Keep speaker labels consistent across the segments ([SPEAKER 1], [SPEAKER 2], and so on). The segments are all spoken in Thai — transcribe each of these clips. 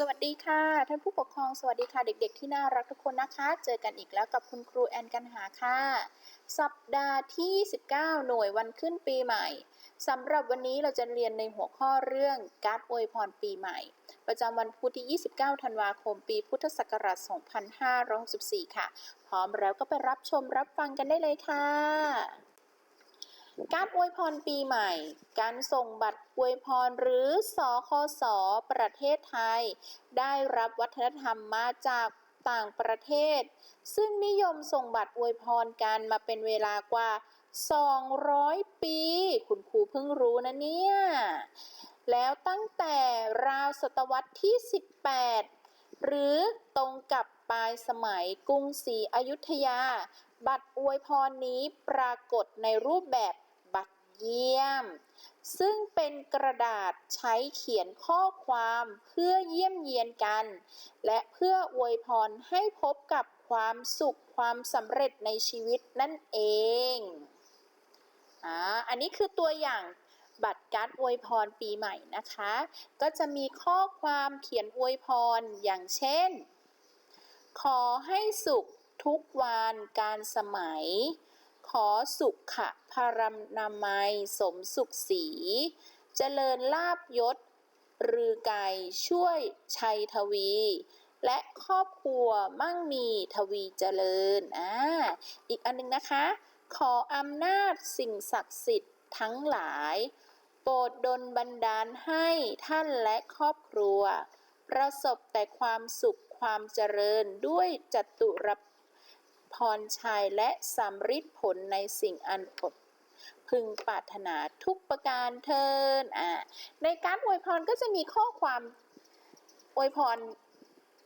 [SPEAKER 1] สวัสดีค่ะ ท่านผู้ปกครองสวัสดีค่ะเด็กๆ ที่น่ารักทุกคนนะคะ เจอกันอีกแล้วกับคุณครูแอนกันหาค่ะ สัปดาห์ที่ 19 หน่วยวันขึ้นปีใหม่สำหรับวันนี้เราจะเรียนในหัวข้อเรื่องการอวยพรปีใหม่ ประจำวันพุธที่ 29 ธันวาคม ปีพุทธศักราช 2564 ค่ะ พร้อมแล้วก็ไปรับชมรับฟังกันได้เลยค่ะ การอวยพรปีใหม่ การส่งบัตรอวยพรหรือสอคสประเทศไทย ได้รับวัฒนธรรมมาจากต่างประเทศ ซึ่งนิยมส่งบัตรอวยพรกันมาเป็นเวลากว่า 200 ปี คุณครูเพิ่งรู้นะเนี่ย แล้วตั้งแต่ราวศตวรรษที่ 18 หรือตรงกับปลายสมัยกรุงศรีอยุธยา บัตรอวยพรนี้ปรากฏในรูปแบบ เยี่ยม ซึ่งเป็นกระดาษใช้เขียนข้อความเพื่อเยี่ยมเยียนกัน และเพื่ออวยพรให้พบกับความสุขความสำเร็จในชีวิตนั่นเองอ่าอันนี้คือตัวอย่างบัตรการ์ดอวยพรปีใหม่นะคะ ก็จะมีข้อความเขียนอวยพรอย่างเช่น ขอให้สุขทุกวันการสมัย ขอสุขะพารนามัย สมสุขสี เจริญลาบยศ รือไก่ช่วยชัยทวี และครอบครัวมั่งมีทวีเจริญอ่าอีกอันหนึงนะคะ ขออำนาจสิ่งศักดิ์สิทธิ์ทั้งหลาย โปรดดลบันดาลให้ท่านและครอบครัว ประสบแต่ความสุขความเจริญด้วยจตุร พรชัยและสำฤทธิผลในสิ่งอันอดพึงปรารถนาทุกประการเทินอ่าในการอวยพรก็จะมีข้อความอวยพร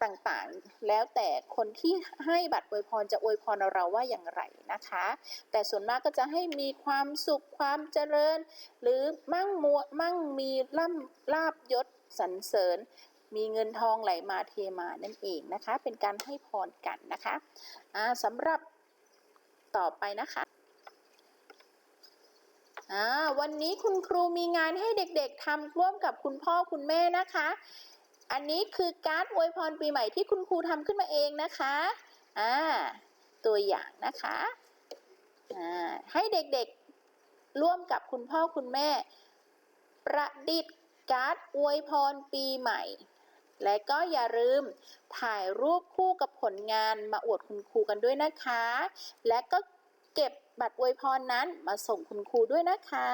[SPEAKER 1] ต่างๆ แล้วแต่คนที่ให้บัตรอวยพรจะอวยพรเราว่าอย่างไรนะคะ แต่ส่วนมากก็จะให้มีความสุขความเจริญ หรือมั่งมัวมั่งมีล่ำลาบยศสรรเสริญ มีเงินทองไหลมาเทมานั่นเองนะคะ เป็นการให้พรกันนะคะอ่าสำหรับต่อไปนะคะวันนี้คุณครูมีงานให้เด็กๆทำร่วมกับคุณพ่อคุณแม่นะคะ อันนี้คือการ์ดอวยพรปีใหม่ที่คุณครูทำขึ้นมาเองนะคะอ่าตัวอย่างนะคะอ่าให้เด็กๆร่วมกับคุณพ่อคุณแม่ ประดิษฐ์การ์ดอวยพรปีใหม่ และก็อย่าลืมถ่ายรูปคู่กับผลงานมาอวดคุณครูกันด้วยนะคะ และก็เก็บบัตรอวยพรนั้นมาส่งคุณครูด้วยนะคะ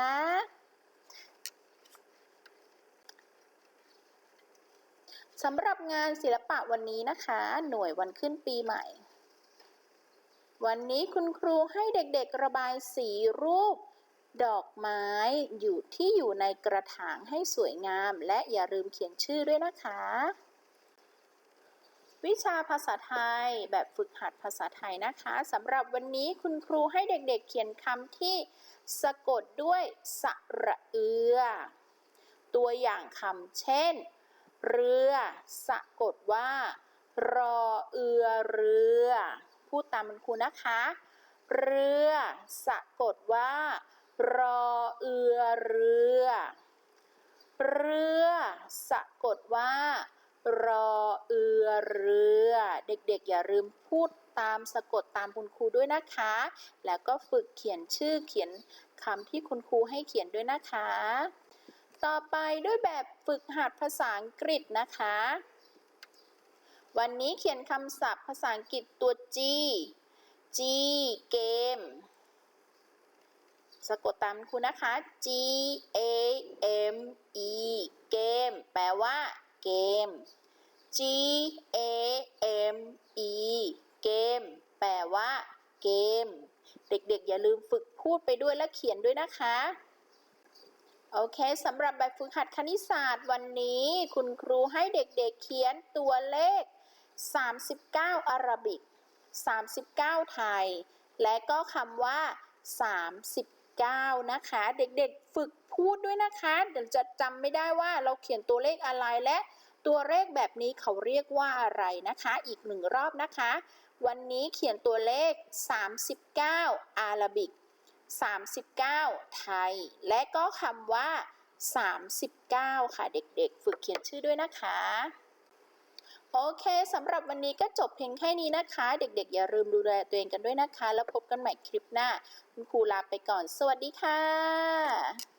[SPEAKER 1] สำหรับงานศิลปะวันนี้นะคะ หน่วยวันขึ้นปีใหม่ วันนี้คุณครูให้เด็กๆระบายสีรูป ดอกไม้อยู่ที่อยู่ในกระถางให้สวยงาม และอย่าลืมเขียนชื่อด้วยนะคะ วิชาภาษาไทยแบบฝึกหัดภาษาไทยนะคะสำหรับวันนี้คุณครูให้เด็กๆเขียนคำที่สะกดด้วยสระเอือ ตัวอย่างคำเช่น เรือสะกดว่า รอเอือเรือ พูดตามคุณครูนะคะ เรือสะกดว่า รอเอือเรือ เรือ สะกดว่า รอเอือเรือ เด็กๆ อย่าลืมพูดตามสะกดตามคุณครูด้วยนะคะ แล้วก็ฝึกเขียนชื่อเขียนคำที่คุณครูให้เขียนด้วยนะคะ ต่อไปด้วยแบบฝึกหัดภาษาอังกฤษนะคะ วันนี้เขียนคำศัพท์ภาษาอังกฤษตัว G G เกม สะกดตามคุณนะคะ G A M E เกมแปลว่าเกม G A M E เกมแปลว่าเกม เด็กๆ อย่าลืมฝึกพูดไปด้วยและเขียนด้วยนะคะ โอเคสำหรับแบบฝึกหัดคณิตศาสตร์วันนี้ คุณครูให้เด็กๆเขียนตัวเลข 39 อาราบิก 39 ไทย และก็คำว่า 39 นะคะ เด็กๆฝึกพูดด้วยนะคะ เดี๋ยวจะจำไม่ได้ว่าเราเขียนตัวเลขอะไรและตัวเลขแบบนี้เขาเรียกว่าอะไรนะคะ อีกหนึ่งรอบนะคะ วันนี้เขียนตัวเลข 39 อาราบิก 39 ไทย และก็คำว่า 39 ค่ะเด็กๆ ฝึกเขียนชื่อด้วยนะคะ โอเคสำหรับวันนี้ก็จบเพียงแค่นี้นะคะ เด็กๆ อย่าลืมดูแลตัวเองกันด้วยนะคะ แล้วพบกันใหม่คลิปหน้า คุณครูลาไปก่อน สวัสดีค่ะ